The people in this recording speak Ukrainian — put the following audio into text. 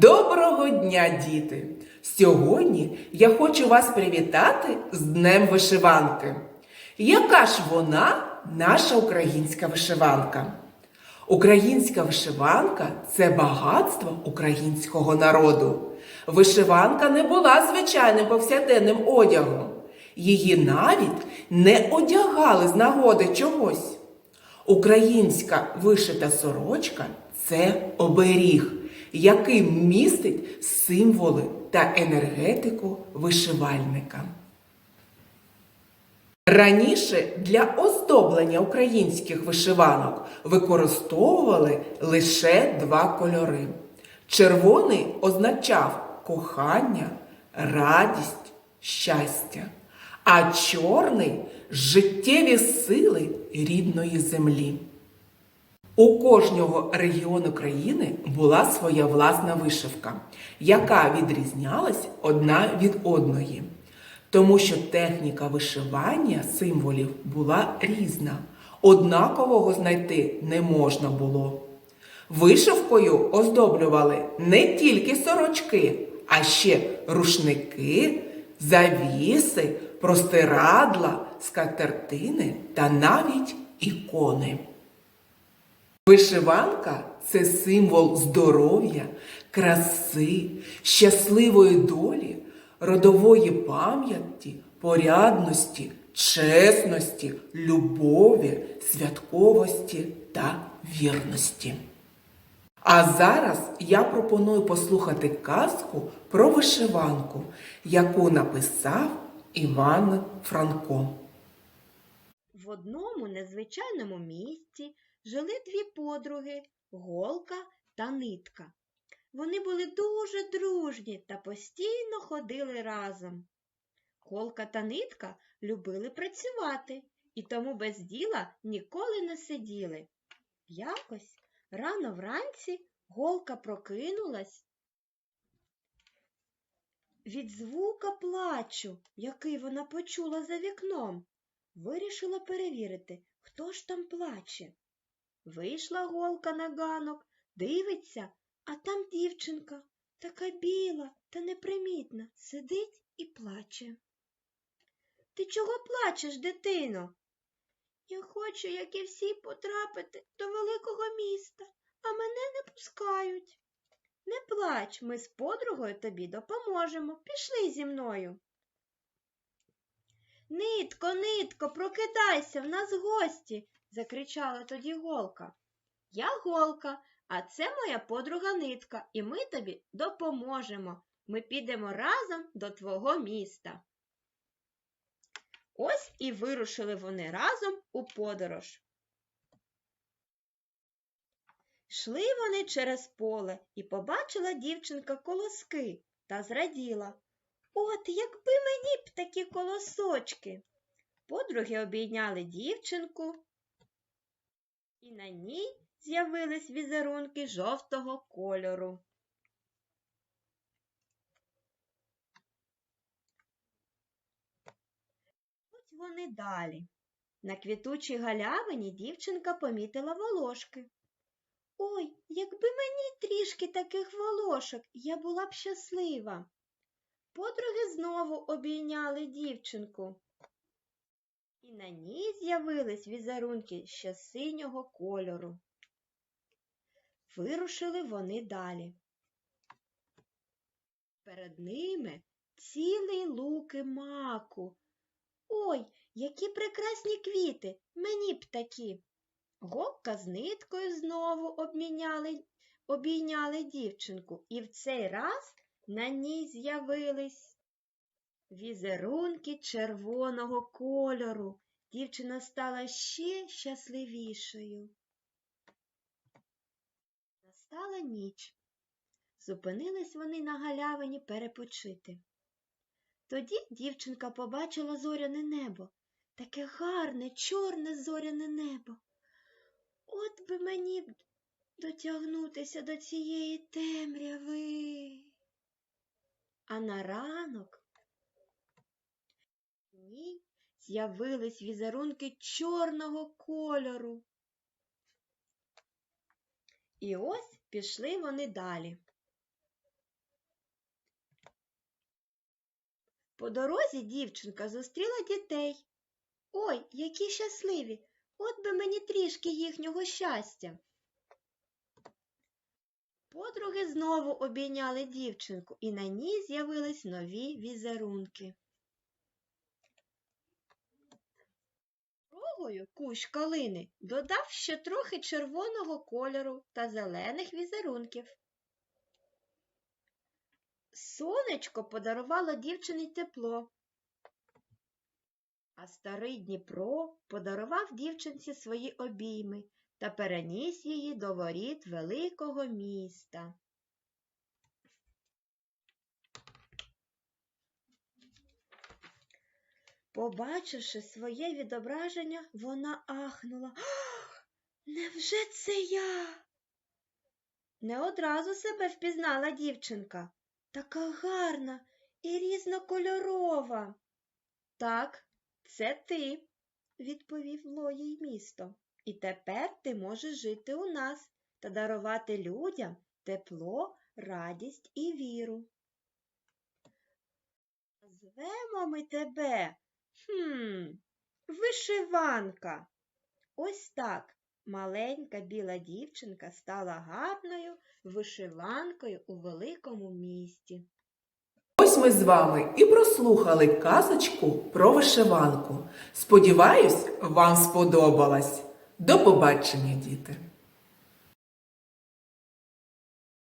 Доброго дня, діти! Сьогодні я хочу вас привітати з Днем Вишиванки. Яка ж вона, наша українська вишиванка? Українська вишиванка це багатство українського народу. Вишиванка не була звичайним повсякденним одягом. Її навіть не одягали з нагоди чогось. Українська вишита сорочка це оберіг, який містить символи та енергетику вишивальника. Раніше для оздоблення українських вишиванок використовували лише два кольори. Червоний означав кохання, радість, щастя, а чорний життєві сили рідної землі. У кожного регіону країни була своя власна вишивка, яка відрізнялась одна від одної. Тому що техніка вишивання символів була різна, однакового знайти не можна було. Вишивкою оздоблювали не тільки сорочки, а ще рушники, завіси, простирадла, скатертини та навіть ікони. Вишиванка це символ здоров'я, краси, щасливої долі, родової пам'яті, порядності, чесності, любові, святковості та вірності. А зараз я пропоную послухати казку про вишиванку, яку написав Іван Франко. В одному незвичайному місці жили дві подруги Голка та Нитка. Вони були дуже дружні та постійно ходили разом. Голка та Нитка любили працювати і тому без діла ніколи не сиділи. Якось рано вранці Голка прокинулась від звука плачу, який вона почула за вікном. Вирішила перевірити, хто ж там плаче. Вийшла голка на ганок, дивиться, а там дівчинка, така біла та непримітна, сидить і плаче. Ти чого плачеш, дитино? Я хочу, як і всі, потрапити до великого міста, а мене не пускають. Не плач, ми з подругою тобі допоможемо. Пішли зі мною. Нитко, нитко, прокидайся, в нас гості, закричала тоді голка. Я голка, а це моя подруга нитка, і ми тобі допоможемо. Ми підемо разом до твого міста. Ось і вирушили вони разом у подорож. Йшли вони через поле і побачила дівчинка колоски та зраділа. От якби мені б такі колосочки. Подруги обійняли дівчинку, і на ній з'явились візерунки жовтого кольору. Ось вони далі. На квітучій галявині дівчинка помітила волошки. Ой, якби мені трішки таких волошок, я була б щаслива. Подруги знову обійняли дівчинку. І на ній з'явились візерунки ще синього кольору. Вирушили вони далі. Перед ними цілий луки маку. Ой, які прекрасні квіти, мені б такі. Гопка з ниткою знову обміняли, обійняли дівчинку, і в цей раз на ній з'явились візерунки червоного кольору. Дівчина стала ще щасливішою. Настала ніч. Зупинились вони на галявині перепочити. Тоді дівчинка побачила зоряне небо, таке гарне, чорне зоряне небо. От би мені дотягнутися до цієї темряви. А на ранок з'явились візерунки чорного кольору. І ось пішли вони далі. По дорозі дівчинка зустріла дітей. Ой, які щасливі! От би мені трішки їхнього щастя. Подруги знову обійняли дівчинку, і на ній з'явились нові візерунки. Рогою кущ калини додав ще трохи червоного кольору та зелених візерунків. Сонечко подарувало дівчині тепло, а старий Дніпро подарував дівчинці свої обійми та переніс її до воріт великого міста. Побачивши своє відображення, вона ахнула. «Ах, невже це я? Не одразу себе впізнала дівчинка. Така гарна і різнокольорова. Так, це ти, відповіло їй місто. І тепер ти можеш жити у нас та дарувати людям тепло, радість і віру. Звемо ми тебе. Хм, вишиванка. Ось так маленька біла дівчинка стала гарною вишиванкою у великому місті. Ось ми з вами і прослухали казочку про вишиванку. Сподіваюсь, вам сподобалась. До побачення, діти!